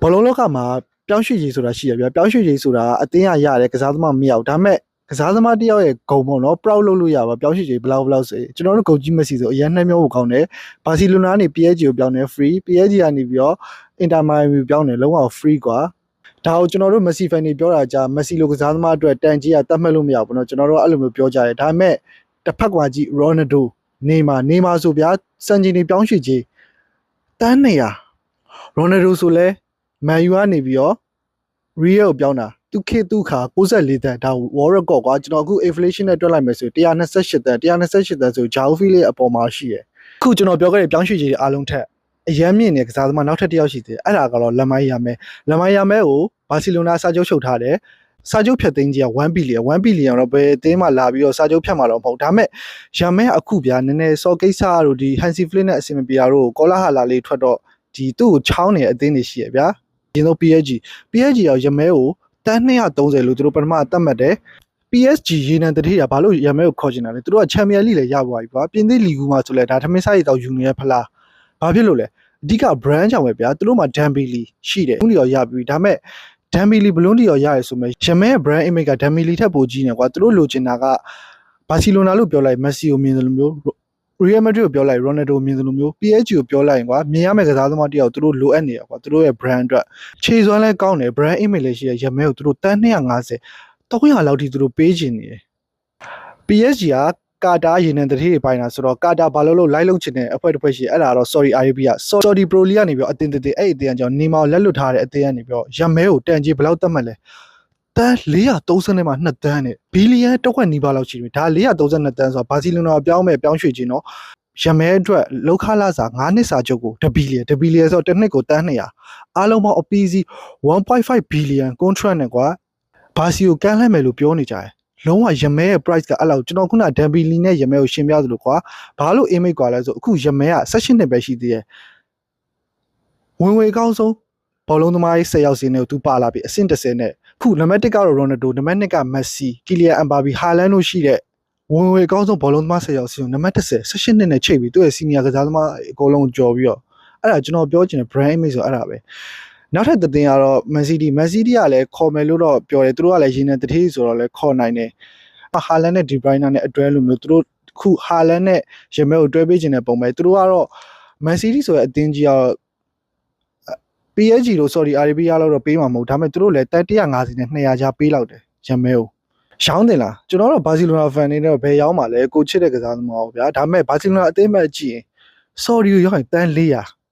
ဘောလုံးလောကမှာပြောင်းရွှေ့ကြီးဆိုတာရှိရဗျာပြောင်းရွှေ့ကြီးဆိုတာအတင်းရရတယ်ကစားသမားမရောက်ဒါပေမဲ့ကစားသမားတစ်ယောက်ရဲ့ဂုံပေါ့နော် proud လုပ်လို့ရပါပြောင်းရွှေ့ကြီးဘယ်လောက်ဘယ်လောက်ဆိုကျွန်တော်တို့ဂုံကြီးမက်ဆီဆိုအရင်နှမ်းမျိုးကိုကောင်းတယ်ဘာစီလိုနာကနေ PSG ကိုပြောင်းတယ် free PSG ကနေပြီးတော့အင်တာမိုင်ကိုပြောင်းတယ်လုံးဝ free ကွာဒါကိုကျွန်တော်တို့မက်ဆီဖန်တွေပြောတာကြာမက်ဆီလိုကစားသမားအတွက်တန်ကြီးကတတ်မှတ်လို့မရဘူးเนาะကျွန်တော်တို့အဲ့လိုမျိုးပြောကြတယ်ဒါပေမဲ့တစ်ဖက်ကကြည့်ရိုနယ်ဒိုနေမာနေမာဆိုဗျာစံချိန်တွေပြောင်းရွှေ့ကြီးတန်းနေရရိုနယ်ဒိုဆိုလဲ မန်ယူကနေပြီးတော့ real ကိုပြောင်းတာသူခေတ်သူခါ64တန်ဒါ war record ကွာကျွန်တော်အခု inflation နဲ့တွက်လိုက်မယ်ဆို128တန်128တန်ဆိုဂျာအိုဖီလေးအပေါ်မှာရှိတယ်အခုကျွန်တော်ပြောခဲ့တဲ့ပြောင်းရွှေ့ကြီးတွေအားလုံးထက်အရန်မြင့်တဲ့ကစားသမားနောက်ထပ်တစ်ယောက်ရှိသေးတယ်အဲ့ဒါကတော့လမိုင်းရမယ်လမိုင်းရမယ်ကိုဘာစီလိုနာစာချုပ်ချုပ်ထားတယ်စာချုပ်ဖြတ်သိမ်းကြီးက1ဘီလီယံ1ဘီလီယံတော့ဘယ်အသင်းမှလာပြီးတော့စာချုပ်ဖြတ်မှာတော့မဟုတ်ဒါပေမဲ့ရမယ်အခုဗျာနည်းနည်းစော်ကိစ္စတို့ဒီ Hansi Flick နဲ့အဆင်မပြေတာတို့ကောလာဟာလာလေးထွက်တော့ဒီသူ့ကိုချောင်းနေတဲ့အသင်းတွေရှိရဗျာ ရင်တော့ PSG PSG ရောရမဲကိုတန်း230လို့သူတို့ပထမသတ်မှတ်တယ် PSG ရေနံတတိယဘာလို့ရမဲကိုခေါ်ချင်တာလဲသူတို့ကချန်ပီယံလိလည်းရပါပြီကွာပြင်သစ်လီဂူမှာဆိုလဲဒါထမင်းစားရီတောက်ယူနေရဖလားဘာဖြစ်လို့လဲအဓိက brand ကြောင့်ပဲဗျာသူတို့မှာ Dembele ရှိတယ်ဦးလီရောရပြီဒါပေမဲ့ Dembele ဘလုံးတီရောရတယ်ဆိုမဲ့ရမဲ brand image က Dembele ထက်ပိုကြီးနေကွာသူတို့လိုချင်တာကဘာစီလိုနာလို့ပြောလိုက်မက်ဆီကိုမြင်တယ်လို့မျိုး Real Madrid ကိုပြောလိုက် Ronaldo မြင်တယ်လို့မျိုး PSG ကိုပြောလိုက်ရင်ကွာမြင်ရမယ့်ကစားသမားတစ်ယောက်သူတို့လိုအပ်နေရကွာသူတို့ရဲ့ brand အတွက်ခြေစွမ်းလဲကောင်းတယ် brand image လည်းရှိရရမဲကိုသူတို့တန်း250 300လောက်ထိသူတို့ပေးချင်နေတယ် PSG ကကာတာရေနံတတိတွေပိုင်းတာဆိုတော့ကာတာဘာလို့လို့လိုက်လုံးချင်တဲ့အဖွဲ့တစ်ဖွဲ့ရှိအဲ့ဒါတော့ sorry Arabia Saudi Pro League ကနေပြီးတော့အတင်းတည်းအဲ့အတင်းအကြောင်းနေမောင်လက်လွတ်ထားတဲ့အတင်းကနေပြီးတော့ရမဲကိုတန်ကြီးဘယ်လောက်တတ်မှတ်လဲ တန်း430နဲ့မှ2တန်းနဲ့ဘီလီယံတစ်ခွက်နီးပါးလောက်ရှိတယ်ဒါ432တန်းဆိုတော့ဘာစီလိုနာပြောင်းမဲ့ပြောင်းရွှေ့ခြင်းတော့ရမဲအတွက်လောက်ခလာစာ9နှစ်စာချုပ်ကို1ဘီလီယံ1ဘီလီယံဆိုတော့တစ်နှစ်ကိုတန်း200အားလုံးပေါင်းအပီးစီ1.5ဘီလီယံ contract နဲ့ကွာဘာစီကိုကမ်းလှမ်းမယ်လို့ပြောနေကြတယ်လုံးဝရမဲရဲ့ price ကအဲ့လောက်ကျွန်တော်ခုနဒမ်ဘီလီနဲ့ရမဲကိုရှင်းပြသလိုကွာဘာလို့ image ကွာလဲဆိုအခုရမဲက16နှစ်ပဲရှိသေးတယ်ဝင်ဝေအကောင်းဆုံး ဘောလုံးသမားကြီး10ယောက်စီနဲ့သူပါလာပြီအဆင့်30နဲ့ခုနံပါတ်1ကတော့ရိုနယ်ဒိုနံပါတ်2ကမက်ဆီကီလီယန်အမ်ဘာဘီဟာလန်တို့ရှိတဲ့ဝင်ဝေအကောင်းဆုံးဘောလုံးသမား10ယောက်စီကိုနံပါတ်30 16နှစ်နဲ့ချိန်ပြီးသူ့ရဲ့ senior ကစားသမားအကုန်လုံးကြော်ပြီးတော့အဲ့ဒါကျွန်တော်ပြောချင်တဲ့ brand image ဆိုအဲ့ဒါပဲနောက်ထပ်သတင်းကတော့ Man City Man City ကလည်းခေါ်မယ်လို့တော့ပြောတယ်သူတို့ကလည်းရင်းနေတတိဆိုတော့လည်းခေါ်နိုင်တယ်ဟာလန်နဲ့ De Bruyne နဲ့အတွဲလို့မျိုးသူတို့ခုဟာလန်နဲ့ရမဲကိုတွဲပေးခြင်းတဲ့ပုံပဲသူတို့ကတော့ Man City ဆိုတဲ့အသင်းကြီးကတော့ PSG လို့ sorry Arabia လို့တော့ပေးမှာမဟုတ်ဒါပေမဲ့သူတို့လည်းတက်150နဲ့200ကြားပေးလောက်တယ်ရမဲကိုရောင်းတယ်လားကျွန်တော်တို့ဘာစီလိုနာဖန်နေတော့ဘယ်ရောင်းမှာလဲကိုချစ်တဲ့ကစားသမားပေါ့ဗျာဒါပေမဲ့ဘာစီလိုနာအသင်းမဲ့ကြည့်ရင် sorry ကိုရောက်ရင်တန်း400